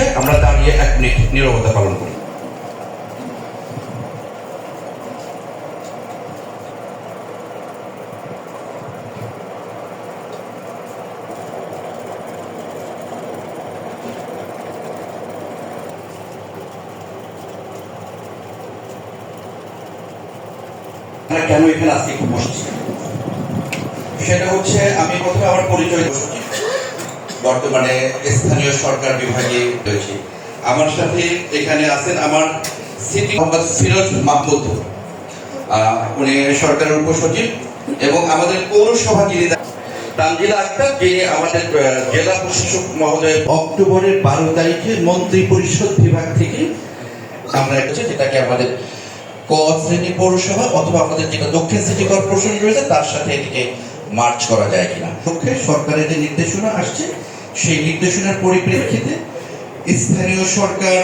হচ্ছে আমরা দাঁড়িয়ে এক মিনিট নীরবতা পালন করি। কেন এখানে আজকে একটু বসছি? সেটা হচ্ছে আমি প্রথমে আমার পরিচয় সচিব বর্তমানে স্থানীয় সরকার বিভাগে রয়েছে। আমার সাথে এখানে আছেন আমার সিটি মোহাম্মদ ফিরোজ মাহমুদ। উনি সরকারের উপসচিব এবং আমাদের পৌরসভা যিনি তানজিলা আক্তার, যিনি আমাদের জেলা প্রশাসক মহোদয় অক্টোবরের বারো তারিখে মন্ত্রী পরিষদ বিভাগ থেকে আমরা যেটাকে আমাদের ক শ্রেণি পৌরসভা অথবা আমাদের যেটা দক্ষিণ সিটি কর্পোরেশন রয়েছে, তার সাথে এটিকে মার্চ করা যায় কিনা। পক্ষে সরকারের যে নির্দেশনা আসছে সেই নির্দেশনার পরিপ্রেক্ষিতে স্থানীয় সরকার